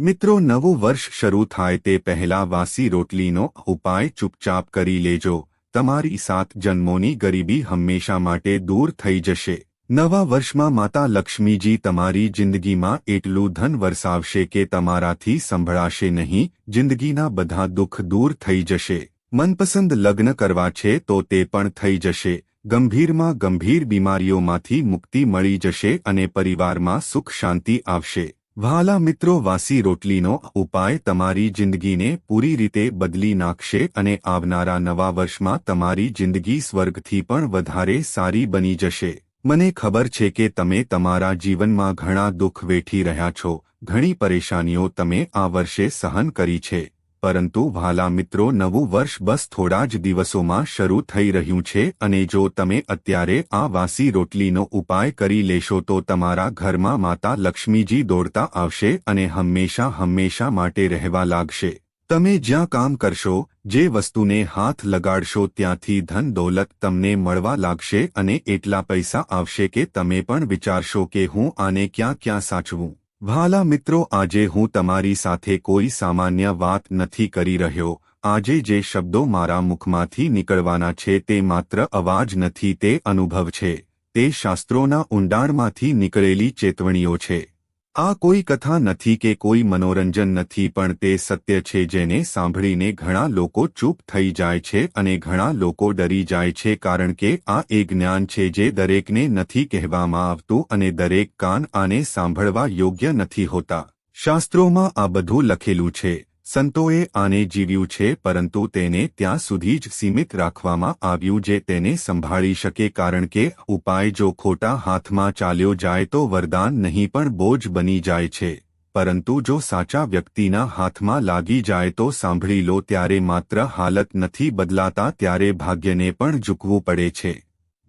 મિત્રો, નવું વર્ષ શરૂ થાય તે પહેલા વાસી રોટલીનો ઉપાય ચૂપચાપ કરી લેજો. તમારી સાત જન્મોની ગરીબી હંમેશા માટે દૂર થઈ જશે. નવા વર્ષમાં માતા લક્ષ્મીજી તમારી જિંદગીમાં એટલું ધન વરસાવશે કે તમારાથી સંભળાશે નહીં. જિંદગીના બધા દુઃખ દૂર થઈ જશે. મનપસંદ લગ્ન કરવા છે તો તે પણ થઈ જશે. ગંભીરમાં ગંભીર બીમારીઓમાંથી મુક્તિ મળી જશે અને પરિવારમાં સુખ શાંતિ આવશે. વહાલા મિત્રો, વાસી રોટલીનો ઉપાય તમારી જિંદગીને પૂરી રીતે બદલી નાખશે અને આવનારા નવા વર્ષમાં તમારી જિંદગી સ્વર્ગથી પણ વધારે સારી બની જશે. મને ખબર છે કે તમે તમારા જીવનમાં ઘણા દુઃખ વેઠી રહ્યા છો. ઘણી પરેશાનીઓ તમે આ વર્ષે સહન કરી છે. પરંતુ વ્હાલા મિત્રો, નવું વર્ષ બસ થોડા જ દિવસોમાં શરૂ થઈ રહ્યું છે અને જો તમે અત્યારે આ વાસી રોટલીનો ઉપાય કરી લેશો તો તમારા ઘરમાં માતા લક્ષ્મીજી દોડતા આવશે અને હંમેશા હંમેશા માટે રહેવા લાગશે. તમે જ્યાં કામ કરશો, જે વસ્તુને હાથ લગાડશો ત્યાંથી ધન દોલત તમને મળવા લાગશે અને એટલા પૈસા આવશે કે તમે પણ વિચારશો કે હું આને ક્યાં ક્યાં સાચવું. વહાલા મિત્રો, આજે હું તમારી સાથે કોઈ સામાન્ય વાત નથી કરી રહ્યો. આજે જે શબ્દો મારા મુખમાંથી નીકળવાના છે તે માત્ર અવાજ નથી, તે અનુભવ છે. તે શાસ્ત્રોના ઊંડાણમાંથી નીકળેલી ચેતવણીઓ છે. આ કોઈ કથા નથી કે કોઈ મનોરંજન નથી, પણ તે સત્ય છે જેને સાંભળીને ઘણા લોકો ચૂપ થઈ જાય છે અને ઘણા લોકો ડરી જાય છે, કારણ કે આ એ જ્ઞાન છે જે દરેકને નથી કહેવામાં આવતું અને દરેક કાન આને સાંભળવા યોગ્ય નથી હોતા. શાસ્ત્રોમાં આ બધું લખેલું છે. સંતોએ આને જીવ્યું છે, પરંતુ તેને ત્યાં સુધી જ સીમિત રાખવામાં આવ્યું જે તેને સંભાળી શકે, કારણ કે ઉપાય જો ખોટા હાથમાં ચાલ્યો જાય તો વરદાન નહીં પણ બોજ બની જાય છે. પરંતુ જો સાચા વ્યક્તિના હાથમાં લાગી જાય તો સાંભળી લો, ત્યારે માત્ર હાલત નથી બદલાતા, ત્યારે ભાગ્યને પણ ઝૂકવું પડે છે.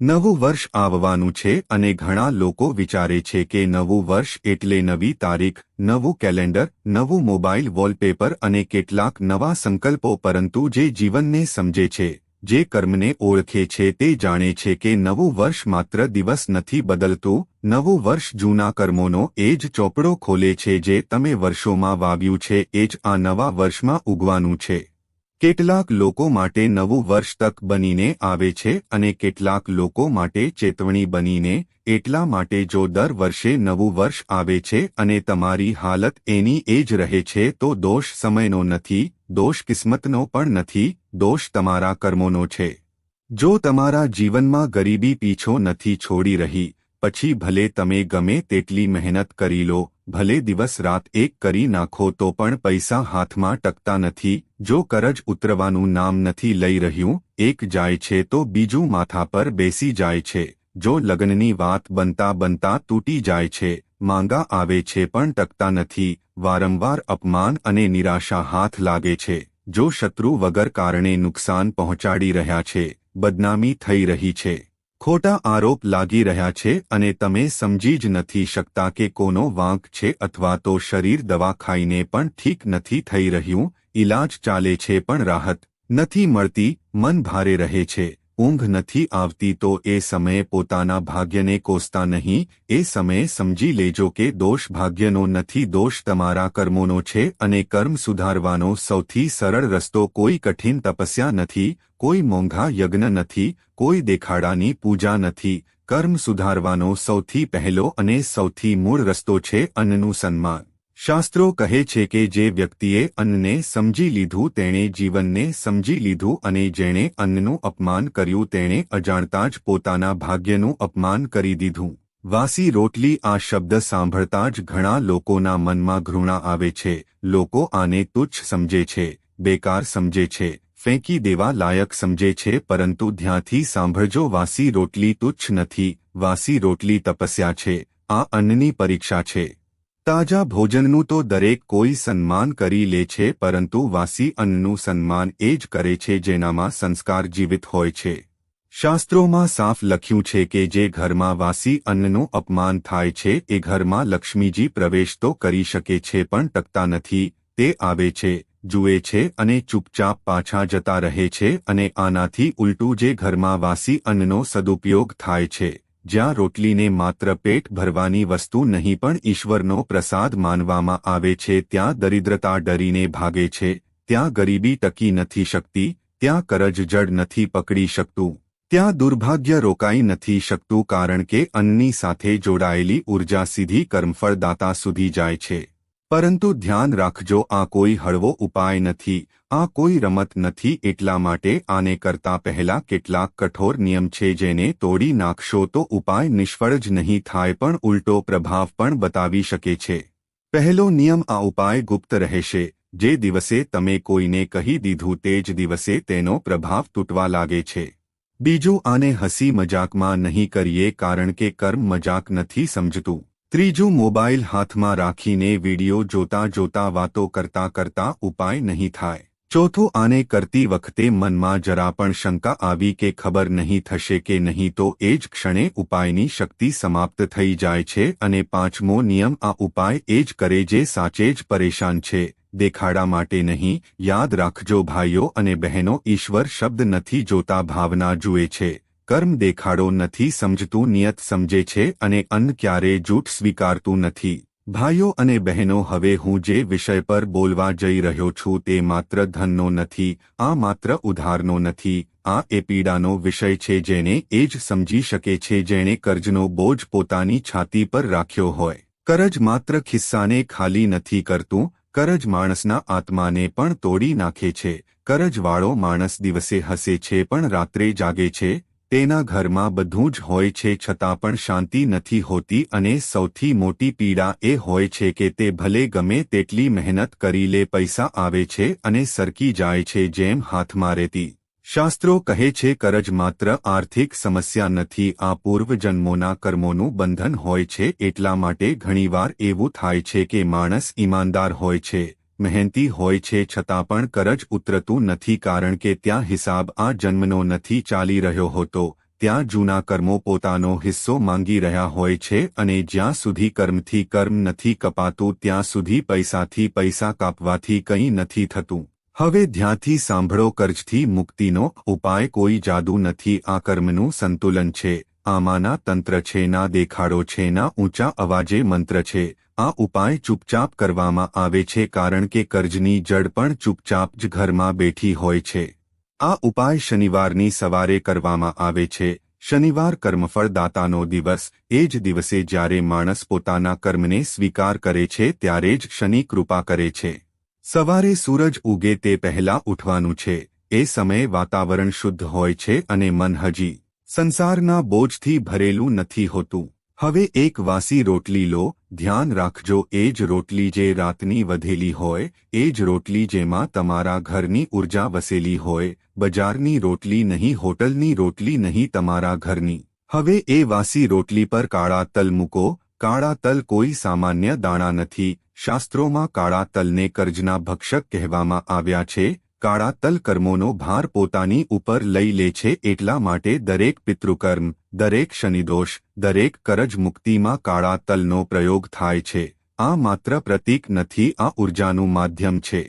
નવું વર્ષ આવવાનું છે અને ઘણા લોકો વિચારે છે કે નવું વર્ષ એટલે નવી તારીખ, નવું કેલેન્ડર, નવું મોબાઈલ વોલપેપર અને કેટલાક નવા સંકલ્પો પરંતુ જે જીવનને સમજે છે, જે કર્મને ઓળખે છે તે જાણે છે કે નવું વર્ષ માત્ર દિવસ નથી બદલતું, નવું વર્ષ જૂના કર્મોનો એ જ ચોપડો ખોલે છે જે તમે વર્ષોમાં વાવ્યું છે, એ જ આ નવા વર્ષમાં ઉગવાનું છે. કેટલાક લોકો માટે નવું વર્ષ તક બનીને આવે છે અને કેટલાક લોકો માટે ચેતવણી બનીને એટલા માટે જો દર વર્ષે નવું વર્ષ આવે છે અને તમારી હાલત એની એ જ રહે છે, તો દોષ સમયનો નથી, દોષ કિસ્મતનો પણ નથી, દોષ તમારા કર્મોનો છે. જો તમારા જીવનમાં ગરીબી પીછો નથી છોડી રહી, પછી ભલે તમે ગમે તેટલી મહેનત કરી લો ભલે દિવસ રાત એક કરી નાખો તો પણ પૈસા હાથમાં ટકતા નથી, જો કરજ ઉતરવાનું નામ નથી લઈ રહ્યું, એક જાય છે તો બીજું માથા પર બેસી જાય છે, જો લગ્નની વાત બનતા બનતા તૂટી જાય છે, માંગા આવે છે પણ ટકતા નથી, વારંવાર અપમાન અને નિરાશા હાથ લાગે છે, જો શત્રુ વગર કારણે નુકસાન પહોંચાડી રહ્યા છે, બદનામી થઈ રહી છે. ખોટા આરોપ લાગી રહ્યા છે અને તમે સમજી જ નથી શકતા કે કોનો વાંક છે અથવા તો શરીર દવા ખાઈને પણ ઠીક નથી થઈ રહ્યું ઇલાજ ચાલે છે પણ રાહત નથી મળતી, મન ભારે રહે છે. ઊંઘ નથી આવતી તો એ સમયે પોતાના ભાગ્યને કોસતા નહીં, એ સમયે સમજી લેજો કે દોષ ભાગ્યનો નથી, દોષ તમારા કર્મોનો છે અને કર્મ સુધારવાનો સૌથી સરળ રસ્તો કોઈ કઠિન તપસ્યા નથી, કોઈ મોંઘા યજ્ઞ નથી, કોઈ દેખાડાની પૂજા નથી, કર્મ સુધારવાનો સૌથી પહેલો અને સૌથી મૂળ રસ્તો છે અન્નનું સન્માન. શાસ્ત્રો કહે છે કે જે વ્યક્તિએ અન્નને સમજી લીધું તેણે જીવનને સમજી લીધું અને જેણે અન્નનું અપમાન કર્યું તેણે અજાણતા જ પોતાના ભાગ્યનું અપમાન કરી દીધું. વાસી રોટલી આ શબ્દ સાંભળતા જ ઘણા લોકોના મનમાં ઘૃણા આવે છે. લોકો આને તુચ્છ સમજે છે, બેકાર સમજે છે, ફેંકી દેવા લાયક સમજે છે, પરંતુ ધ્યાનથી સાંભળજો વાસી રોટલી તુચ્છ નથી. વાસી રોટલી તપસ્યા છે. આ અન્નની પરીક્ષા છે. તાજા ભોજનનું તો દરેક કોઈ સન્માન કરી લે છે, પરંતુ વાસી અન્નનું સન્માન એ જ કરે છે જેનામાં સંસ્કાર જીવિત હોય છે. શાસ્ત્રોમાં સાફ લખ્યું છે કે જે ઘરમાં વાસી અન્નનું અપમાન થાય છે, એ ઘરમાં લક્ષ્મીજી પ્રવેશ તો કરી શકે છે પણ ટકતા નથી, તે આવે છે, જુએ છે અને ચૂપચાપ પાછા જતા રહે છે અને આનાથી ઉલટું જે ઘરમાં વાસી અન્નનો સદુપયોગ થાય છે. જ્યાં રોટલીને માત્ર પેટ ભરવાની વસ્તુ નહીં પણ ઈશ્વરનો પ્રસાદ માનવામાં આવે છે, ત્યાં દરિદ્રતા ડરીને ભાગે છે, ત્યાં ગરીબી ટકી નથી શકતી, ત્યાં કરજ જડ નથી પકડી શકતું, ત્યાં દુર્ભાગ્ય રોકાઈ નથી શકતું કારણ કે અન્નની સાથે જોડાયેલી ઊર્જા સીધી કર્મફળદાતા સુધી જાય છે. પરંતુ ધ્યાન રાખજો, આ કોઈ હળવો ઉપાય નથી, આ કોઈ રમત નથી, એટલા માટે આને કરતા પહેલા કેટલાક કઠોર નિયમ છે જેને તોડી નાખશો તો ઉપાય નિષ્ફળ જ નહીં થાય પણ ઉલટો પ્રભાવ પણ બતાવી શકે છે. પહેલો નિયમ આ ઉપાય ગુપ્ત રહેશે, જે દિવસે તમે કોઈને કહી દીધું તે જ દિવસે તેનો પ્રભાવ તૂટવા લાગે છે. બીજું, આને હસી મજાકમાં નહીં કરીએ કારણ કે કર્મ મજાક નથી સમજતું. ત્રીજું મોબાઈલ હાથમાં રાખીને વિડિયો જોતા જોતા વાતો કરતા કરતા ઉપાય નહીં થાય. ચોથું, આને કરતી વખતે મનમાં જરા પણ શંકા આવી કે ખબર નહીં થશે કે નહીં તો એ જ ક્ષણે ઉપાયની શક્તિ સમાપ્ત થઈ જાય છે અને પાંચમો નિયમ, આ ઉપાય એ જ કરે જે સાચે જ પરેશાન છે. દેખાડા માટે નહીં, યાદ રાખજો ભાઈઓ અને બહેનો, ઈશ્વર શબ્દ નથી જોતા, ભાવના જુએ છે. કર્મ દેખાડો નથી, સમજતું નિયત સમજે છે અને અન્ન ક્યારેય જૂઠ સ્વીકારતું નથી. ભાઈઓ અને બહેનો, હવે હું જે વિષય પર બોલવા જઈ રહ્યો છું તે માત્ર ધનનો નથી, આ માત્ર ઉધારનો નથી. આ એ પીડાનો વિષય છે જેને એ જ સમજી શકે છે જેણે કર્જનો બોજ પોતાની છાતી પર રાખ્યો હોય. કરજ માત્ર ખિસ્સાને ખાલી નથી કરતું, કરજ માણસના આત્માને પણ તોડી નાખે છે. કરજવાળો માણસ દિવસે હસે છે પણ રાત્રે જાગે છે તેના ઘરમાં બધું જ હોય છે છતાં પણ શાંતિ નથી હોતી અને સૌથી મોટી પીડા એ હોય છે કે તે ભલે ગમે તેટલી મહેનત કરી લે પૈસા આવે છે અને સરકી જાય છે જેમ હાથમાં રહેતી. શાસ્ત્રો કહે છે કરજ માત્ર આર્થિક સમસ્યા નથી, આ પૂર્વજન્મોના કર્મોનું બંધન હોય છે એટલા માટે ઘણીવાર એવું થાય છે કે માણસ ઈમાનદાર હોય છે. મહેનતી હોય છે છતાં પણ કરજ ઉતરતું નથી કારણ કે ત્યાં હિસાબ આ જન્મનો નથી ચાલી રહ્યો હોતો, ત્યાં જૂના કર્મો પોતાનો હિસ્સો માંગી રહ્યા હોય છે અને જ્યાં સુધી કર્મથી કર્મ નથી કપાતું ત્યાં સુધી પૈસાથી પૈસા કાપવાથી કંઈ નથી થતું. હવે ધ્યાનથી સાંભળો કર્જથી મુક્તિનો ઉપાય કોઈ જાદુ નથી આ કર્મનું સંતુલન છે, આમાંના તંત્ર છે ના દેખાડો છે ના ઊંચા અવાજે મંત્ર છે આ ઉપાય ચૂપચાપ કરવામાં આવે છે કારણ કે કર્જની જડ પણ ચૂપચાપ જ ઘરમાં બેઠી હોય છે. આ ઉપાય શનિવારની સવારે કરવામાં આવે છે. શનિવાર કર્મફળદાતાનો દિવસ, એ જ દિવસે જ્યારે માણસ પોતાના કર્મને સ્વીકાર કરે છે ત્યારે જ શનિ કૃપા કરે છે. સવારે સૂરજ ઉગે તે પહેલા ઉઠવાનું છે. એ સમયે વાતાવરણ શુદ્ધ હોય છે અને મન હજી સંસારના બોજથી ભરેલું નથી હોતું. હવે એક વાસી રોટલી લો, ધ્યાન રાખજો, એ જ રોટલી જે રાતની વધેલી હોય, એ જ રોટલી જેમાં તમારા ઘરની ઊર્જા વસેલી હોય, બજારની રોટલી નહીં, હોટલની રોટલી નહીં, તમારા ઘરની. હવે એ વાસી રોટલી પર કાળા તલ મૂકો, કાળા તલ કોઈ સામાન્ય દાણા નથી, શાસ્ત્રોમાં કાળા તલને કર્જના ભક્ષક કહેવામાં આવ્યા છે કાળા તલ કર્મોનો ભાર પોતાની ઉપર લઈ લે છે એટલા માટે દરેક પિતૃકર્મ, દરેક શનિદોષ, દરેક કરજ મુક્તિમાં કાળા તલનો પ્રયોગ થાય છે. આ માત્ર પ્રતીક નથી, આ ઉર્જાનું માધ્યમ છે.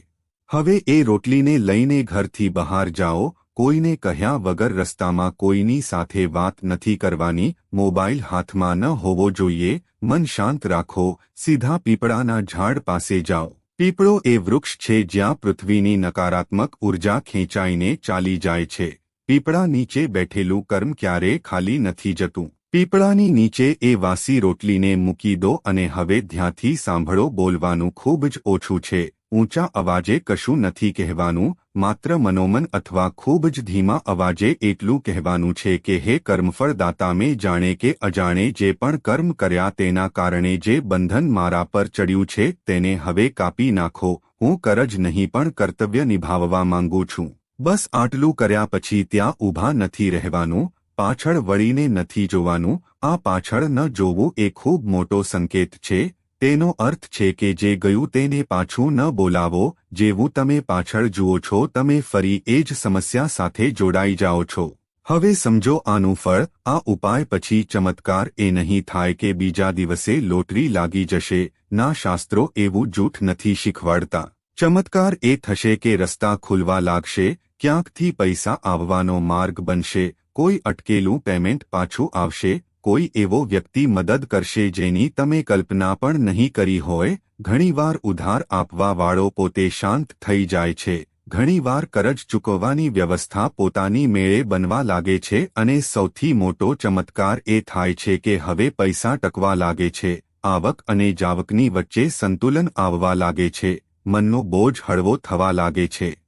હવે એ રોટલીને લઈને ઘરથી બહાર જાઓ, કોઈને કહ્યા વગર રસ્તામાં કોઈની સાથે વાત નથી કરવાની, મોબાઈલ હાથમાં ન હોવો જોઈએ, મન શાંત રાખો, સીધા પીપળાના ઝાડ પાસે જાઓ. પીપળો એ વૃક્ષ છે જ્યાં પૃથ્વીની નકારાત્મક ઊર્જા ખેંચાઈને ચાલી જાય છે. પીપળા નીચે બેઠેલું કર્મ ક્યારે ખાલી નથી જતું. પીપળાની નીચે એ વાસી રોટલીને મૂકી દો અને હવે ધ્યાંથી સાંભળો, બોલવાનું ખૂબ જ ઓછું છે. ઊંચા અવાજે કશું નથી કહેવાનું, માત્ર મનોમન અથવા ખૂબ જ ધીમા અવાજે એટલું કહેવાનું છે કે હે કર્મફળદાતા, મેં જાણે કે અજાણે જે પણ કર્મ કર્યા તેના કારણે જે બંધન મારા પર ચડ્યું છે તેને હવે કાપી નાખો, હું કરજ નહીં પણ કર્તવ્ય નિભાવવા માંગુ છું. બસ આટલું કર્યા પછી ત્યાં ઊભા નથી રહેવાનું, પાછળ વળીને નથી જોવાનું, આ પાછળ ન જોવું એ ખૂબ મોટો સંકેત છે તેનો અર્થ છે કે જે ગયું તેને પાછું ન બોલાવો જેવું તમે પાછળ જુઓ છો તમે ફરી એ જ સમસ્યા સાથે જોડાઈ જાઓ છો. હવે સમજો આનું ફળ, આ ઉપાય પછી ચમત્કાર એ નહીં થાય કે બીજા દિવસે લોટરી લાગી જશે, ના શાસ્ત્રો એવું જૂઠ નથી શીખવાડતા. ચમત્કાર એ થશે કે રસ્તા ખુલવા લાગશે, ક્યાંકથી પૈસા આવવાનો માર્ગ બનશે, કોઈ અટકેલું પેમેન્ટ પાછું આવશે કોઈ એવો વ્યક્તિ મદદ કરશે જેની તમે કલ્પના પણ નહીં કરી હોય? ઘણીવાર ઉધાર આપવાવાળો પોતે શાંત થઈ જાય છે. ઘણીવાર કરજ ચૂકવવાની વ્યવસ્થા પોતાની મેળે બનવા લાગે છે અને સૌથી મોટો ચમત્કાર એ થાય છે કે હવે પૈસા ટકવા લાગે છે. આવક અને જાવકની વચ્ચે સંતુલન આવવા લાગે છે. મનનો બોજ હળવો થવા લાગે છે.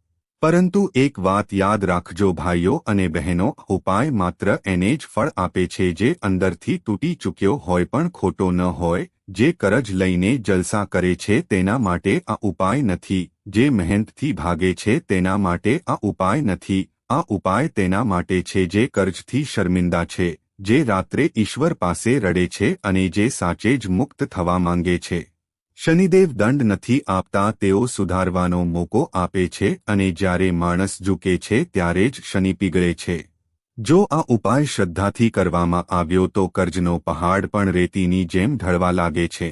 પરંતુ એક વાત યાદ રાખજો ભાઈઓ અને બહેનો, ઉપાય માત્ર એને જ ફળ આપે છે જે અંદરથી તૂટી ચૂક્યો હોય પણ ખોટો ન હોય, જે કરજ લઈને જલસા કરે છે તેના માટે આ ઉપાય નથી, જે મહેનતથી ભાગે છે તેના માટે આ ઉપાય નથી, આ ઉપાય તેના માટે છે જે કર્જથી શર્મિંદા છે, જે રાત્રે ઈશ્વર પાસે રડે છે અને જે સાચે જ મુક્ત થવા માંગે છે. શનિદેવ દંડ નથી આપતા, તેઓ સુધારવાનો મોકો આપે છે અને જ્યારે માણસ ઝૂકે છે ત્યારે જ શનિ પીગળે છે. જો આ ઉપાય શ્રદ્ધાથી કરવામાં આવ્યો તો કર્જનો પહાડ પણ રેતીની જેમ ઢળવા લાગે છે.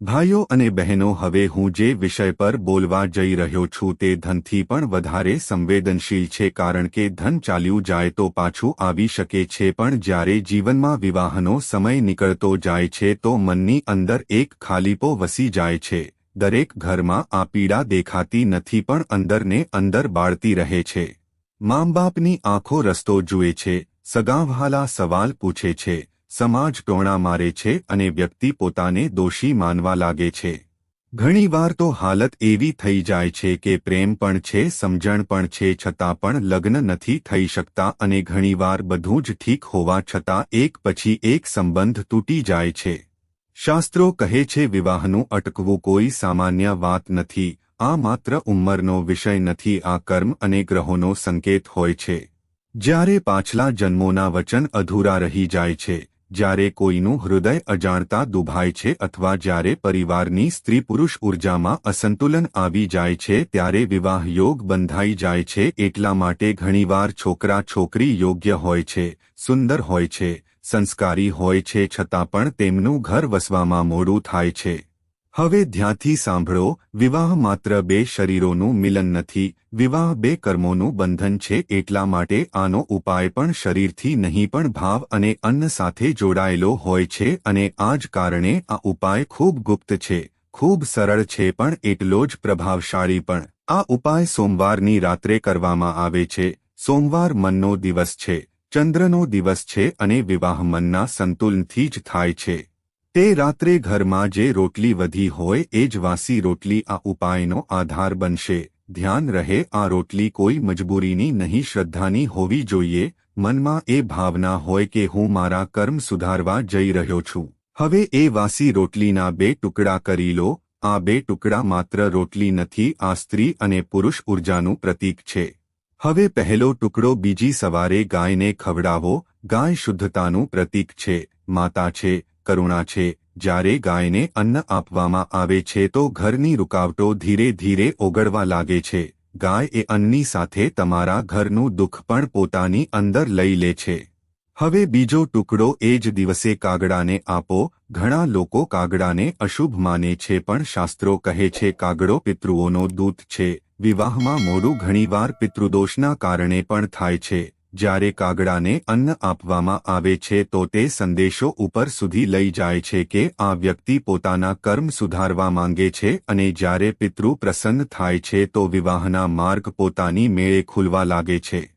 ભાઈઓ અને બહેનો, હવે હું જે વિષય પર બોલવા જઈ રહ્યો છું તે ધનથી પણ વધારે સંવેદનશીલ છે કારણ કે ધન ચાલ્યું જાય તો પાછું આવી શકે છે પણ જ્યારે જીવનમાં વિવાહનો સમય નીકળતો જાય છે તો મનની અંદર એક ખાલીપો વસી જાય છે. દરેક ઘરમાં આ પીડા દેખાતી નથી પણ અંદરને અંદર બાળતી રહે છે. મામબાપની આંખો રસ્તો જુએ છે. સગાવહાલા સવાલ પૂછે છે. સમાજ ટોણા મારે છે અને વ્યક્તિ પોતાને દોષી માનવા લાગે છે. ઘણીવાર તો હાલત એવી થઈ જાય છે કે પ્રેમ પણ છે, સમજણ પણ છે, છતાં પણ લગ્ન નથી થઈ શકતા અને ઘણીવાર બધું જ ઠીક હોવા છતાં એક પછી એક સંબંધ તૂટી જાય છે. શાસ્ત્રો કહે છે, વિવાહનું અટકવું કોઈ સામાન્ય વાત નથી. આ માત્ર ઉંમરનો વિષય નથી, આ કર્મ અને ગ્રહોનો સંકેત હોય છે. જ્યારે પાછલા જન્મોના વચન અધૂરા રહી જાય છે જ્યારે કોઈનું હૃદય અજાણતા દુભાય છે અથવા જ્યારે પરિવારની સ્ત્રી પુરુષ ઉર્જામાં અસંતુલન આવી જાય છે ત્યારે વિવાહ યોગ બંધાઈ જાય છે એટલા માટે ઘણીવાર છોકરા છોકરી યોગ્ય હોય છે, સુંદર હોય છે, સંસ્કારી હોય છે છતાં પણ તેમનું ઘર વસવામાં મોડું થાય છે. હવે ધ્યાનથી સાંભળો, વિવાહ માત્ર બે શરીરોનું મિલન નથી, વિવાહ બે કર્મોનું બંધન છે, એટલા માટે આનો ઉપાય પણ શરીરથી નહીં પણ ભાવ અને અન્ન સાથે જોડાયેલો હોય છે અને આ જ કારણે આ ઉપાય ખૂબ ગુપ્ત છે, ખૂબ સરળ છે પણ એટલો જ પ્રભાવશાળી પણ. આ ઉપાય સોમવારની રાત્રે કરવામાં આવે છે, સોમવાર મનનો દિવસ છે, ચંદ્રનો દિવસ છે અને વિવાહ મનના સંતુલનથી જ થાય છે. તે રાત્રે ઘરમાં જે રોટલી વધી હોય એ જ વાસી રોટલી આ ઉપાયનો આધાર બનશે. ધ્યાન રહે, આ રોટલી કોઈ મજબૂરીની નહીં, શ્રદ્ધાની હોવી જોઈએ. મનમાં એ ભાવના હોય કે હું મારા કર્મ સુધારવા જઈ રહ્યો છું. હવે એ વાસી રોટલીના બે ટુકડા કરી લો. આ બે ટુકડા માત્ર રોટલી નથી, આ સ્ત્રી અને પુરુષ ઉર્જાનું પ્રતીક છે. હવે પહેલો ટુકડો બીજી સવારે ગાયને ખવડાવો. ગાય શુદ્ધતાનું પ્રતીક છે. માતા છે. કરુણા છે. જ્યારે ગાયને અન્ન આપવામાં આવે છે તો ઘરની રૂકાવટો ધીરે ધીરે ઓગળવા લાગે છે. ગાય એ અન્નની સાથે તમારા ઘરનું દુઃખ પણ પોતાની અંદર લઈ લે છે. હવે બીજો ટુકડો એ જ દિવસે કાગડાને આપો. ઘણા લોકો કાગડાને અશુભ માને છે પણ શાસ્ત્રો કહે છે કાગડો પિતૃઓનો દૂત છે. વિવાહમાં મોડું ઘણીવાર પિતૃદોષના કારણે પણ થાય છે. જ્યારે કાગડાને અન્ન આપવામાં આવે છે તો તે સંદેશો ઉપર સુધી લઈ જાય છે કે આ વ્યક્તિ પોતાના કર્મ સુધારવા માંગે છે અને જ્યારે પિતૃ પ્રસન્ન થાય છે તો વિવાહના માર્ગ પોતાની મેળે ખુલવા લાગે છે.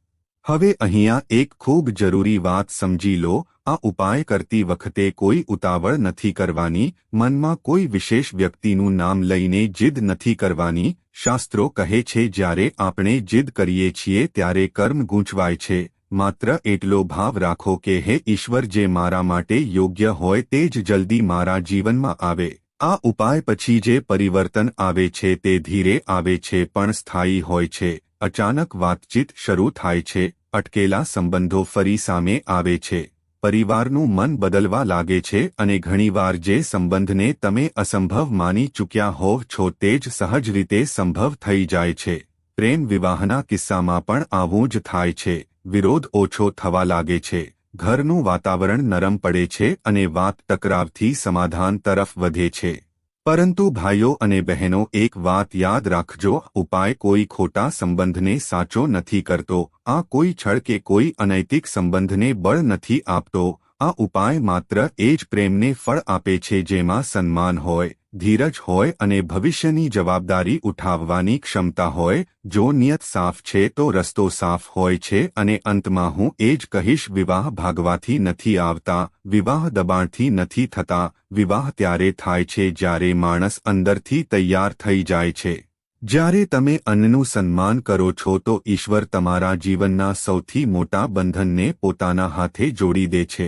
હવે અહીંયા એક ખૂબ જરૂરી વાત સમજી લો, આ ઉપાય કરતી વખતે કોઈ ઉતાવળ નથી કરવાની, મનમાં કોઈ વિશેષ વ્યક્તિનું નામ લઈને જીદ નથી કરવાની, શાસ્ત્રો કહે છે જ્યારે આપણે જીદ કરીએ છીએ ત્યારે કર્મ ગૂંચવાય છે, માત્ર એટલો ભાવ રાખો કે હે ઈશ્વર જે મારા માટે યોગ્ય હોય તે જ જલ્દી મારા જીવનમાં આવે. આ ઉપાય પછી જે પરિવર્તન આવે છે તે ધીરે આવે છે પણ સ્થાયી હોય છે. અચાનક વાતચીત શરૂ થાય છે. અટકેલા સંબંધો ફરી સામે આવે છે. પરિવારનું મન બદલવા લાગે છે અને ઘણીવાર જે સંબંધને તમે અસંભવ માની ચૂક્યા હોવ છો તે જ સહજ રીતે સંભવ થઈ જાય છે. પ્રેમ વિવાહના કિસ્સામાં પણ આવું જ થાય છે. વિરોધ ઓછો થવા લાગે છે. ઘરનું વાતાવરણ નરમ પડે છે અને વાત તકરાવથી સમાધાન તરફ વધે છે. પરંતુ ભાઈઓ અને બહેનો, એક વાત યાદ રાખજો, ઉપાય કોઈ ખોટા સંબંધને સાચો નથી કરતો, આ કોઈ છળ કે કોઈ અનૈતિક સંબંધને બળ નથી આપતો, આ ઉપાય માત્ર એ જ પ્રેમને ફળ આપે છે જેમાં સન્માન હોય. ધીરજ હોય અને ભવિષ્યની જવાબદારી ઉઠાવવાની ક્ષમતા હોય, જો નિયત સાફ છે તો રસ્તો સાફ હોય છે અને અંતમાં હું એ જ કહીશ, વિવાહ ભાગવાથી નથી આવતા, વિવાહ દબાણથી નથી થતા, વિવાહ ત્યારે થાય છે જ્યારે માણસ અંદરથી તૈયાર થઈ જાય છે. જ્યારે તમે અન્નનું સન્માન કરો છો તો ઈશ્વર તમારા જીવનના સૌથી મોટા બંધનને પોતાના હાથે જોડી દે છે.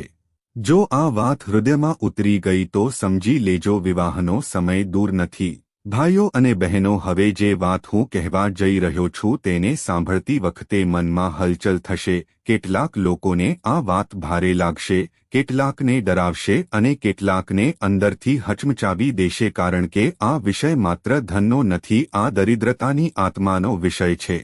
જો આ વાત હૃદયમાં ઉતરી ગઈ તો સમજી લેજો વિવાહનો સમય દૂર નથી. ભાઈઓ અને બહેનો, હવે જે વાત હું કહેવા જઈ રહ્યો છું તેને સાંભળતી વખતે મનમાં હલચલ થશે. કેટલાક લોકોને આ વાત ભારે લાગશે, કેટલાકને ડરાવશે અને કેટલાકને અંદરથી હચમચાવી દેશે કારણ કે આ વિષય માત્ર ધનનો નથી, આ દરિદ્રતાની આત્માનો વિષય છે.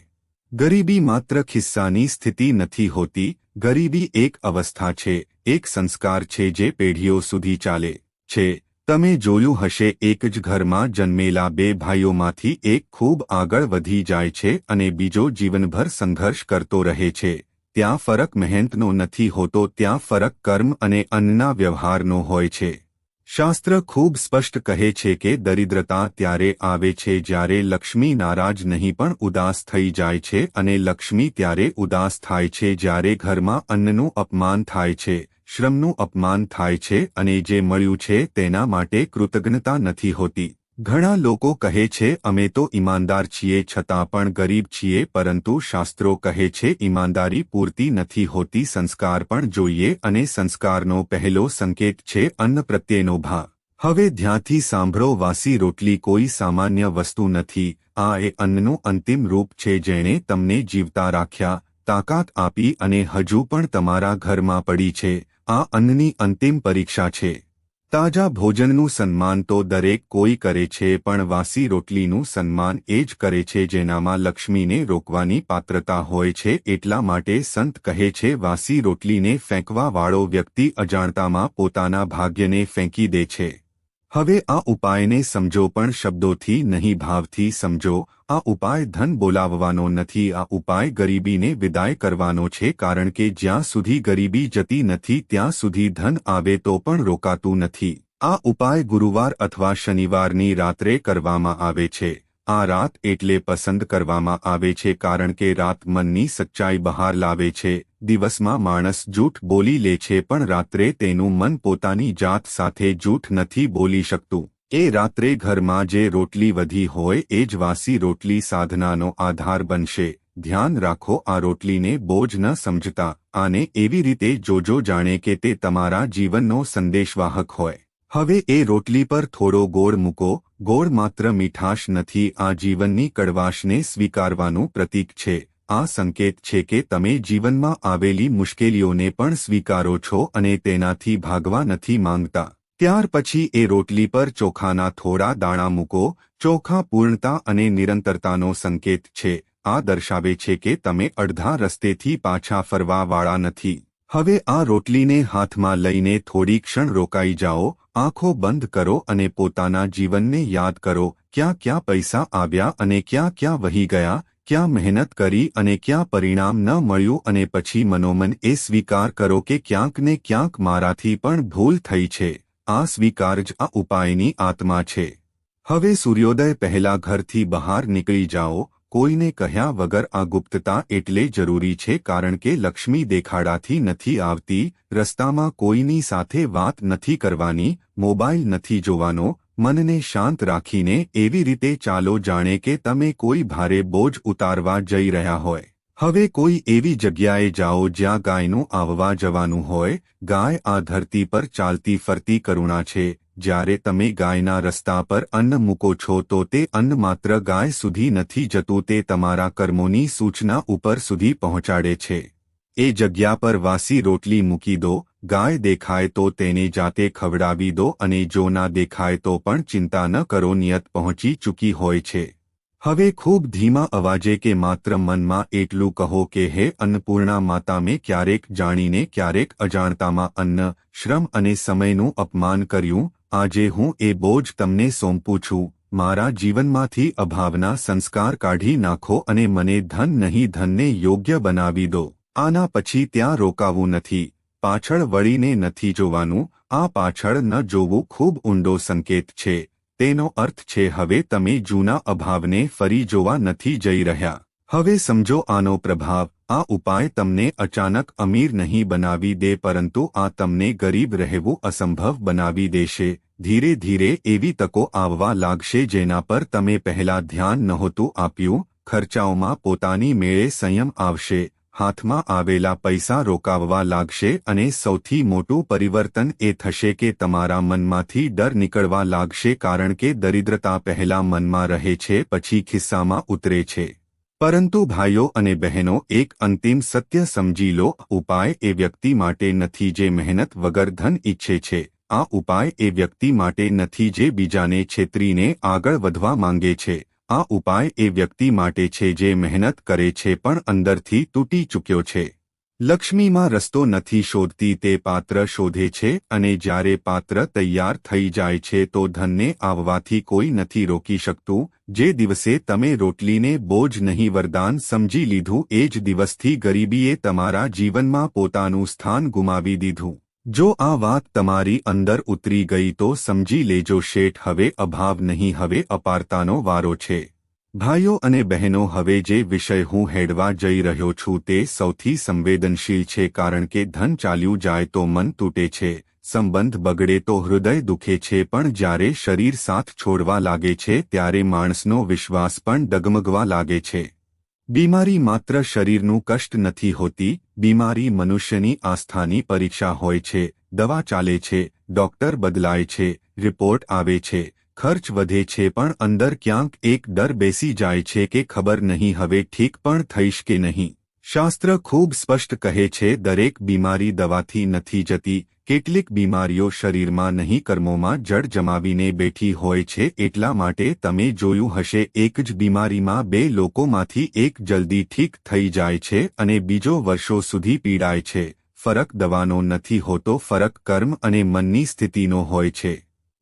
ગરીબી માત્ર ખિસ્સાની સ્થિતિ નથી હોતી, ગરીબી એક અવસ્થા છે. એક સંસ્કાર છે જે પેઢીઓ સુધી ચાલે છે. તમે જોયું હશે, એક જ ઘરમાં જન્મેલા બે ભાઈઓમાંથી એક ખૂબ આગળ વધી જાય છે અને બીજો જીવનભર સંઘર્ષ કરતો રહે છે. ત્યાં ફરક મહેનતનો નથી હોતો, ત્યાં ફરક કર્મ અને અન્નના વ્યવહારનો હોય છે. શાસ્ત્ર ખૂબ સ્પષ્ટ કહે છે કે દરિદ્રતા ત્યારે આવે છે જ્યારે લક્ષ્મી નારાજ નહીં પણ ઉદાસ થઈ જાય છે અને લક્ષ્મી ત્યારે ઉદાસ થાય છે જ્યારે ઘરમાં અન્નનું અપમાન થાય છે. શ્રમનું અપમાન થાય છે અને જે મળ્યું છે તેના માટે કૃતજ્ઞતા નથી હોતી. ઘણા લોકો કહે છે, અમે તો ઈમાનદાર છીએ છતાં પણ ગરીબ છીએ, પરંતુ શાસ્ત્રો કહે છે, ઈમાનદારી પૂરતી નથી હોતી, સંસ્કાર પણ જોઈએ અને સંસ્કારનો પહેલો સંકેત છે અન્ન પ્રત્યેનો ભાવ. હવે ધ્યાનથી સાંભળો, વાસી રોટલી કોઈ સામાન્ય વસ્તુ નથી. આ એ અન્નનું અંતિમ રૂપ છે જેણે તમને જીવતા રાખ્યા, તાકાત આપી અને હજુ પણ તમારા ઘરમાં પડી છે. આ અન્નની અંતિમ પરીક્ષા છે. તાજા ભોજનનું સન્માન તો દરેક કોઈ કરે છે પણ વાસી રોટલીનું સન્માન એ જ કરે છે જેનામાં લક્ષ્મીને રોકવાની પાત્રતા હોય છે એટલા માટે સંત કહે છે વાસી રોટલીને ફેંકવાવાળો વ્યક્તિ અજાણતામાં પોતાના ભાગ્યને ફેંકી દે છે. હવે આ ઉપાયને સમજો પણ શબ્દોથી નહીં ભાવથી સમજો. આ ઉપાય ધન બોલાવવાનો નથી. આ ઉપાય ગરીબીને વિદાય કરવાનો છે કારણ કે જ્યાં સુધી ગરીબી જતી નથી, ત્યાં સુધી ધન આવે તો પણ રોકાતું નથી. આ ઉપાય ગુરુવાર અથવા શનિવારની રાત્રે કરવામાં આવે છે. આ રાત એટલે પસંદ કરવામાં આવે છે કારણ કે રાત મનની સચ્ચાઈ બહાર લાવે છે, દિવસમાં માણસ જૂઠ બોલી લે છે પણ રાત્રે તેનું મન પોતાની જાત સાથે જૂઠ નથી બોલી શકતું. એ રાત્રે ઘરમાં જે રોટલી વધી હોય એ જ વાસી રોટલી સાધનાનો આધાર બનશે. ધ્યાન રાખો આ રોટલીને બોજ ન સમજતા, આને એવી રીતે જોજો જાણે કે તે તમારા જીવનનો સંદેશવાહક હોય. હવે એ રોટલી પર થોડો ગોળ મૂકો ગોળ માત્ર મીઠાશ નથી, આ જીવનની કડવાશને સ્વીકારવાનું પ્રતીક છે. આ સંકેત છે કે તમે જીવનમાં આવેલી મુશ્કેલીઓને પણ સ્વીકારો છો અને તેનાથી ભાગવા નથી માંગતા. ત્યાર પછી એ રોટલી પર ચોખાના થોડા દાણા મૂકો. ચોખા પૂર્ણતા અને નિરંતરતાનો સંકેત છે. આ દર્શાવે છે કે તમે અડધા રસ્તેથી પાછા ફરવાવાળા નથી. હવે આ રોટલીને હાથમાં લઈને થોડી ક્ષણ રોકાઈ જાઓ. આંખો બંધ કરો અને પોતાના જીવનને યાદ કરો ક્યાં ક્યાં પૈસા આવ્યા અને ક્યાં ક્યાં વહી ગયા, ક્યાં મહેનત કરી અને ક્યાં પરિણામ ન મળ્યું અને પછી મનોમન એ સ્વીકાર કરો કે ક્યાંક ને ક્યાંક મારાથી પણ ભૂલ થઈ છે. આ સ્વીકાર જ આ ઉપાયની આત્મા છે. હવે સૂર્યોદય પહેલા ઘરથી બહાર નીકળી જાઓ કોઈને કહ્યા વગર આ ગુપ્તતા એટલે જરૂરી છે કારણ કે લક્ષ્મી દેખાડાથી નથી આવતી, રસ્તામાં કોઈની સાથે વાત નથી કરવાની, મોબાઈલ નથી જોવાનો, મનને શાંત રાખીને એવી રીતે ચાલો જાણે કે તમે કોઈ ભારે બોજ ઉતારવા જઈ રહ્યા હોય. હવે કોઈ એવી જગ્યાએ જાઓ જ્યાં ગાયનું આવવા જવાનું હોય, ગાય આ ધરતી પર ચાલતી ફરતી કરુણા છે જ્યારે તમે ગાયના રસ્તા પર અન્ન મૂકો છો તો તે અન્ન માત્ર ગાય સુધી નથી જતું, તે તમારા કર્મોની સૂચના ઉપર સુધી પહોંચાડે છે. એ જગ્યા પર વાસી રોટલી મૂકી દો, ગાય દેખાય તો તેને જાતે ખવડાવી દો અને જો ના દેખાય તો પણ ચિંતા ન કરો, નિયત પહોંચી ચૂકી હોય છે. હવે ખૂબ ધીમા અવાજે કે માત્ર મનમાં એટલું કહો કે, હે અન્નપૂર્ણા માતા, મેં ક્યારેક જાણીને ક્યારેક અજાણતામાં અન્ન, શ્રમ અને સમયનું અપમાન કર્યું આજે હું એ બોજ તમને સોંપું છું. મારા જીવનમાંથી અભાવના સંસ્કાર કાઢી નાખો અને મને ધન નહીં, ધનને યોગ્ય બનાવી દો. આના પછી ત્યાં રોકાવું નથી. પાછળ વળીને નથી જોવાનું. આ પાછળ ન જોવું ખૂબ ઊંડો સંકેત છે. તેનો અર્થ છે, હવે તમે જૂના અભાવને ફરી જોવા નથી જઈ રહ્યા. હવે સમજો આનો પ્રભાવ. આ ઉપાય તમને અચાનક અમીર નહીં બનાવી દે, પરંતુ આ તમને ગરીબ રહેવું અસંભવ બનાવી દેશે. ધીરે ધીરે એવી તકો આવવા લાગશે જેના પર તમે પહેલા ધ્યાન નહોતું આપ્યું, ખર્ચાઓમાં પોતાની મેળે સંયમ આવશે, હાથમાં આવેલા પૈસા રોકાવવા લાગશે અને સૌથી મોટું પરિવર્તન એ થશે કે તમારા મનમાંથી ડર નીકળવા લાગશે કારણ કે દરિદ્રતા પહેલા મનમાં રહે છે, પછી ખિસ્સામાં ઉતરે છે. પરંતુ ભાઈઓ અને બહેનો, એક અંતિમ સત્ય સમજી લો, ઉપાય એ વ્યક્તિ માટે નથી જે મહેનત વગર ધન ઈચ્છે છે. આ ઉપાય એ વ્યક્તિ માટે નથી જે બીજાને છેતરીને આગળ વધવા માંગે છે. આ ઉપાય એ વ્યક્તિ માટે છે જે મહેનત કરે છે પણ અંદરથી તૂટી ચૂક્યો છે. લક્ષ્મીમાં રસ્તો નથી શોધતી તે પાત્ર શોધે છે અને જ્યારે પાત્ર તૈયાર થઈ જાય છે તો ધનને આવવાથી કોઈ નથી રોકી શકતું. જે દિવસે તમે રોટલીને બોજ નહીં વરદાન સમજી લીધું એ જ દિવસથી ગરીબીએ તમારા જીવનમાં પોતાનું સ્થાન ગુમાવી દીધું. જો આ વાત તમારી અંદર ઉતરી ગઈ તો સમજી લેજો શેઠ, હવે અભાવ નહીં, હવે અપારતાનો વારો છે. ભાઈઓ અને બહેનો, હવે જે વિષય હું હેડવા જઈ રહ્યો છું તે સૌથી સંવેદનશીલ છે કારણ કે ધન ચાલ્યું જાય તો મન તૂટે છે, સંબંધ બગડે તો હૃદય દુખે છે, પણ જ્યારે શરીર સાથ છોડવા લાગે છે ત્યારે માણસનો વિશ્વાસ પણ ડગમગવા લાગે છે. બીમારી માત્ર શરીરનું કષ્ટ નથી હોતી, બીમારી મનુષ્યની આસ્થાની પરીક્ષા હોય છે, દવા ચાલે છે, ડોક્ટર બદલાય છે, રિપોર્ટ આવે છે, ખર્ચ વધે છે પણ અંદર ક્યાંક એક ડર બેસી જાય છે કે ખબર નહીં હવે ઠીક પણ થઈશ કે નહીં. શાસ્ત્ર ખૂબ સ્પષ્ટ કહે છે, દરેક બીમારી દવાથી નથી જતી કેટલીક બીમારીઓ શરીરમાં નહીં, કર્મોમાં જડ જમાવીને બેઠી હોય છે, એટલા માટે તમે જોયું હશે, એક જ બીમારીમાં બે લોકોમાંથી એક જલ્દી ઠીક થઈ જાય છે અને બીજો વર્ષો સુધી પીડાય છે. ફરક દવાનો નથી હોતો, ફરક કર્મ અને મનની સ્થિતિનો હોય છે.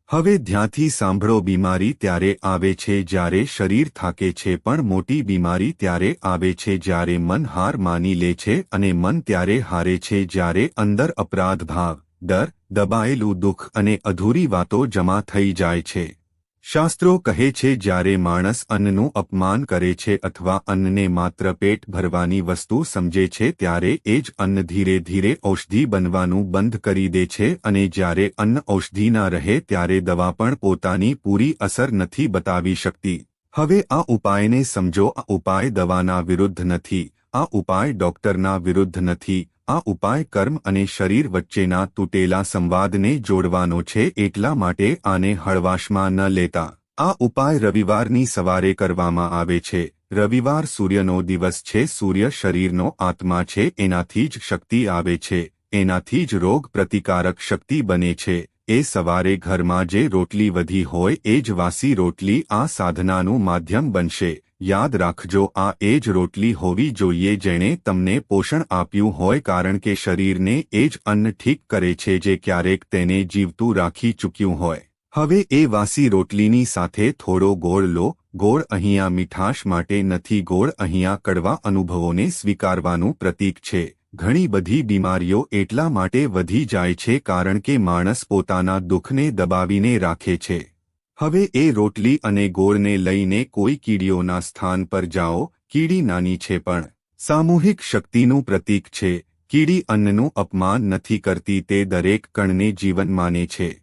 હવે ધ્યાંથી સાંભળો, બીમારી ત્યારે આવે છે જ્યારે શરીર થાકે છે, પણ મોટી બીમારી ત્યારે આવે છે જ્યારે મન હાર માની લે છે અને મન ત્યારે હારે છે જ્યારે અંદર અપરાધ ભાવ ડર, દબાયેલું દુઃખ અને અધૂરી વાતો જમા થઈ જાય છે. શાસ્ત્રો કહે છે, જ્યારે માણસ અન્નનું અપમાન કરે છે અથવા અન્નને માત્ર પેટ ભરવાની વસ્તુ સમજે છે, ત્યારે એ જ અન્ન ધીરે ધીરે ઔષધિ બનવાનું બંધ કરી દે છે અને જ્યારે અન્ન ઔષધિ ના રહે ત્યારે દવા પણ પોતાની પૂરી અસર નથી બતાવી શકતી. હવે આ ઉપાયને સમજો, આ ઉપાય દવાના વિરુદ્ધ નથી, આ ઉપાય ડોક્ટરના વિરુદ્ધ નથી. આ ઉપાય કર્મ અને શરીર વચ્ચેના તૂટેલા સંવાદને જોડવાનો છે એટલા માટે આને હળવાશમાં ન લેતા. આ ઉપાય રવિવારની સવારે કરવામાં આવે છે. રવિવાર સૂર્યનો દિવસ છે, સૂર્ય શરીરનો આત્મા છે, એનાથી જ શક્તિ આવે છે, એનાથી જ રોગ પ્રતિકારક શક્તિ બને છે. એ સવારે ઘરમાં જે રોટલી વધી હોય, એ જ વાસી રોટલી આ સાધનાનું માધ્યમ બનશે. યાદ રાખજો, આ એ જ રોટલી હોવી જોઈએ જેણે તમને પોષણ આપ્યું હોય કારણ કે શરીરને એ જ અન્ન ઠીક કરે છે જે ક્યારેક તેને જીવતું રાખી ચૂક્યું હોય. હવે એ વાસી રોટલીની સાથે થોડો ગોળ લો. ગોળ અહીંયા મીઠાશ માટે નથી, ગોળ અહીંયા કડવા અનુભવોને સ્વીકારવાનું પ્રતીક છે. ઘણી બધી બીમારીઓ એટલા માટે વધી જાય છે કારણ કે માણસ પોતાના દુઃખને દબાવીને રાખે છે. હવે એ રોટલી અને ગોળને લઈને કોઈ કીડીઓના સ્થાન પર જાઓ, કીડી નાની છે પણ. સામૂહિક શક્તિનું પ્રતીક છે. કીડી અન્નનું અપમાન નથી કરતી, તે દરેક કણને જીવન માને છે.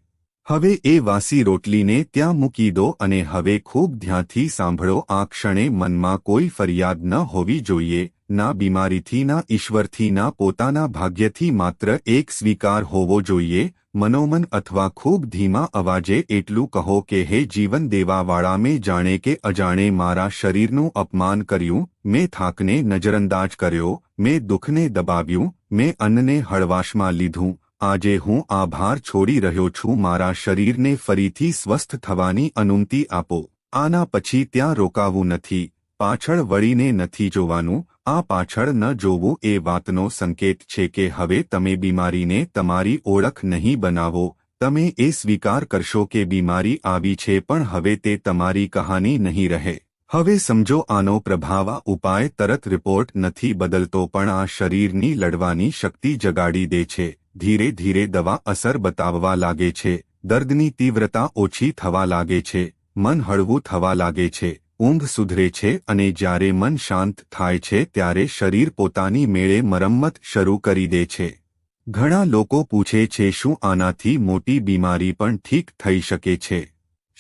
હવે એ વાસી રોટલીને ત્યાં મૂકી દો અને હવે ખૂબ ધ્યાનથી સાંભળો, આ ક્ષણે મનમાં કોઈ ફરિયાદ ન હોવી જોઈએ, ના બીમારીથી, ના ઈશ્વરથી, ના પોતાના ભાગ્યથી માત્ર એક સ્વીકાર હોવો જોઈએ મનોમન અથવા ખૂબ ધીમા અવાજે એટલું કહો કે, હે જીવન દેવાવાળા મેં જાણે કે અજાણે મારા શરીરનું અપમાન કર્યું, મેં થાકને નજરઅંદાજ કર્યો, મેં દુઃખને દબાવ્યું, મેં અન્નને હળવાશમાં લીધું, આજે હું આભાર છોડી રહ્યો છું, મારા શરીરને ફરીથી સ્વસ્થ થવાની અનુમતિ આપો, આના પછી ત્યાં રોકાવું નથી, પાછળ વળીને નથી જોવાનું આ પાછળ ન જોવું એ વાતનો સંકેત છે કે હવે તમે બીમારીને તમારી ઓળખ નહીં બનાવો. તમે એ સ્વીકાર કરશો કે બીમારી આવી છે પણ હવે તે તમારી કહાની નહીં રહે. હવે સમજો આનો પ્રભાવ ઉપાય તરત રિપોર્ટ નથી બદલતો પણ આ શરીરની લડવાની શક્તિ જગાડી દે છે. ધીરે ધીરે દવા અસર બતાવવા લાગે છે. દર્દની તીવ્રતા ઓછી થવા લાગે છે. મન હળવું થવા લાગે છે. ઊંઘ સુધરે છે અને જ્યારે મન શાંત થાય છે ત્યારે શરીર પોતાની મેળે મરમ્મત શરૂ કરી દે છે. ઘણા લોકો પૂછે છે શું આનાથી મોટી બીમારી પણ ઠીક થઈ શકે છે?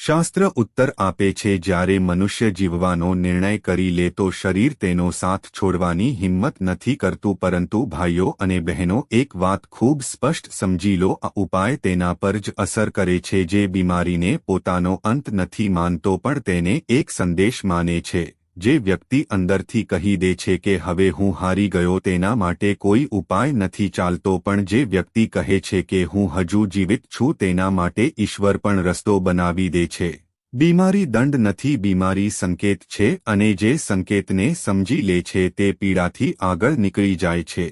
શાસ્ત્ર ઉત્તર આપે છે, જ્યારે મનુષ્ય જીવવાનો નિર્ણય કરી લે તો શરીર તેનો સાથ છોડવાની હિંમત નથી કરતું. પરંતુ ભાઈઓ અને બહેનો, એક વાત ખૂબ સ્પષ્ટ સમજી લો, આ ઉપાય તેના પર જ અસર કરે છે. જે બીમારીને પોતાનો અંત નથી માનતો પણ તેને એક સંદેશ માને છે. જે વ્યક્તિ અંદરથી કહી દે છે કે હવે હું હારી ગયો તેના માટે કોઈ ઉપાય નથી ચાલતો પણ જે વ્યક્તિ કહે છે કે હું હજુ જીવિત છું તેના માટે ઈશ્વર પણ રસ્તો બનાવી દે છે. બીમારી દંડ નથી, બીમારી સંકેત છે અને જે સંકેતને સમજી લે છે તે પીડાથી આગળ નીકળી જાય છે.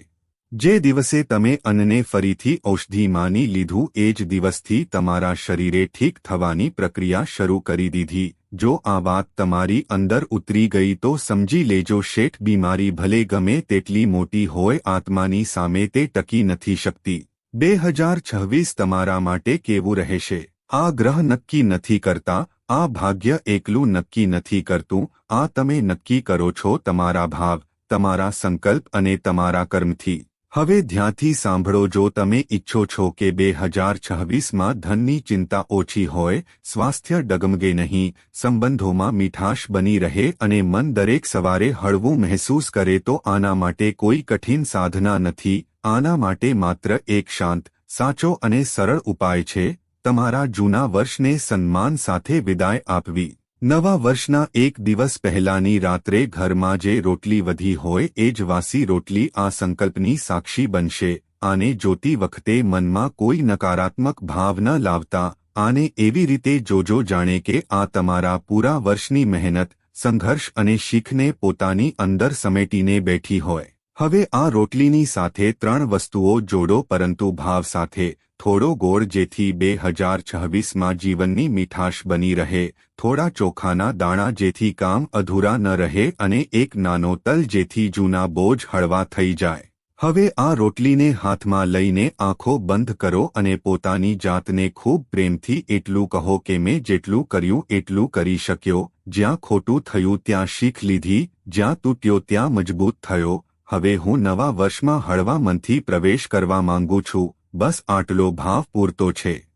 જે દિવસે તમે અન્નને ફરીથી ઔષધિ માની લીધું, એ જ દિવસથી તમારા શરીરે ઠીક થવાની પ્રક્રિયા શરૂ કરી દીધી. જો આ વાત તમારી અંદર ઉતરી ગઈ તો સમજી લેજો શેઠ, બીમારી ભલે ગમે તેટલી મોટી હોય આત્માની સામે તે ટકી નથી શકતી. બે હજાર છવ્વીસ તમારા માટે કેવું રહેશે? આ ગ્રહ નક્કી નથી કરતા, આ ભાગ્ય એકલું નક્કી નથી કરતું, આ તમે નક્કી કરો છો તમારા ભાવ, તમારા સંકલ્પ અને તમારા કર્મથી. હવે ધ્યાનથી સાંભળો, જો તમે ઈચ્છો છો કે બે હજાર છવ્વીસમાં ધનની ચિંતા ઓછી હોય, સ્વાસ્થ્ય ડગમગે નહીં, સંબંધોમાં મીઠાશ બની રહે અને મન દરેક સવારે હળવું મહેસૂસ કરે, તો આના માટે કોઈ કઠિન સાધના નથી. આના માટે માત્ર એક શાંત, સાચો અને સરળ ઉપાય છે, તમારા જૂના વર્ષને સન્માન સાથે વિદાય આપવી. નવા વર્ષના એક દિવસ પહેલાની રાત્રે ઘરમાં જે રોટલી વધી હોય એ જ વાસી રોટલી આ સંકલ્પની સાક્ષી બનશે. આને જોતી વખતે મનમાં કોઈ નકારાત્મક ભાવ ન લાવતા, આને એવી રીતે જોજો જાણે કે આ તમારા પૂરા વર્ષની મહેનત, સંઘર્ષ અને શીખને પોતાની અંદર સમેટીને બેઠી હોય. હવે આ રોટલીની સાથે ત્રણ વસ્તુઓ જોડો પરંતુ ભાવ સાથે થોડો ગોળ જેથી બે હજાર છવ્વીસમાં જીવનની મીઠાશ બની રહે, થોડા ચોખાના દાણા જેથી કામ અધૂરા ન રહે અને એક નાનો તલ જેથી જૂના બોજ હળવા થઈ જાય. હવે આ રોટલીને હાથમાં લઈને આંખો બંધ કરો અને પોતાની જાતને ખૂબ પ્રેમથી એટલું કહો કે મેં જેટલું કર્યું એટલું કરી શક્યો, જ્યાં ખોટું થયું ત્યાં શીખ લીધી, જ્યાં તૂટ્યો ત્યાં મજબૂત થયો હવે હું નવા વર્ષમાં હળવા મનથી પ્રવેશ કરવા માંગુ છું. બસ આટલો ભાવ પૂરતો છે.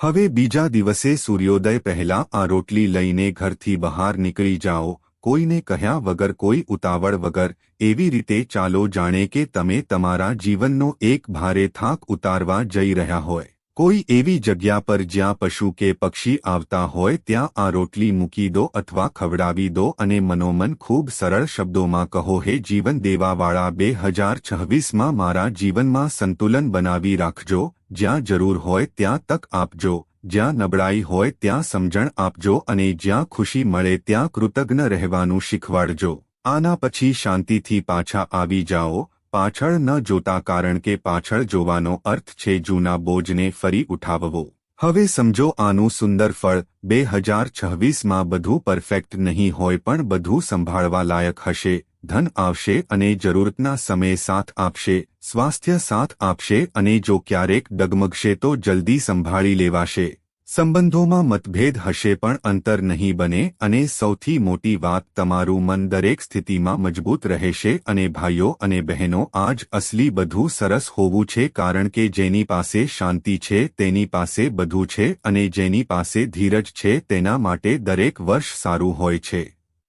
હવે બીજા દિવસે સૂર્યોદય પહેલા આ રોટલી લઈને ઘરથી બહાર નીકળી જાઓ. કોઈને કહ્યા વગર, કોઈ ઉતાવળ વગર. એવી રીતે ચાલો જાણે કે તમે તમારા જીવનનો એક ભારે થાક ઉતારવા જઈ રહ્યા હોય. કોઈ એવી જગ્યા પર જ્યાં પશુ કે પક્ષી આવતા હોય ત્યાં આ રોટલી મૂકી દો અથવા ખવડાવી દો અને મનોમન ખૂબ સરળ શબ્દોમાં કહો, હે જીવન દેવાવાળા બે હજાર છવ્વીસમાં મારા જીવનમાં સંતુલન બનાવી રાખજો, જ્યાં જરૂર હોય ત્યાં તક આપજો, જ્યાં નબળાઈ હોય ત્યાં સમજણ આપજો અને જ્યાં ખુશી મળે ત્યાં કૃતજ્ઞ રહેવાનું શીખવાડજો. આના પછી શાંતિથી પાછા આવી જાઓ પાછળ ન જોતા કારણ કે પાછળ જોવાનો અર્થ છે જૂના બોજને ફરી ઉઠાવવો. હવે સમજો આનું સુંદર ફળ, બે હજાર છવ્વીસમાં બધું પરફેક્ટ નહીં હોય પણ બધું સંભાળવા લાયક હશે, ધન આવશે અને જરૂરતના સમયે સાથ આપશે, સ્વાસ્થ્ય સાથ આપશે અને જો ક્યારેક ડગમગશે તો જલ્દી સંભાળી લેવાશે. સંબંધોમાં મતભેદ હશે પણ અંતર નહીં બને અને સૌથી મોટી વાત તમારું મન દરેક સ્થિતિમાં મજબૂત રહેશે અને ભાઈઓ અને બહેનો આજ અસલી બધું સરસ હોવું છે કારણ કે જેની પાસે શાંતિ છે, તેની પાસે બધું છે અને જેની પાસે ધીરજ છે, તેના માટે દરેક વર્ષ સારું હોય છે.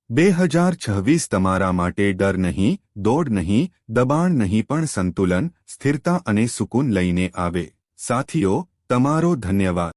બે હજાર છવ્વીસ તમારા માટે ડર નહીં, દોડ નહીં, દબાણ નહીં પણ સંતુલન, સ્થિરતા અને સુકૂન લઈને આવે. સાથીઓ, તમારો ધન્યવાદ.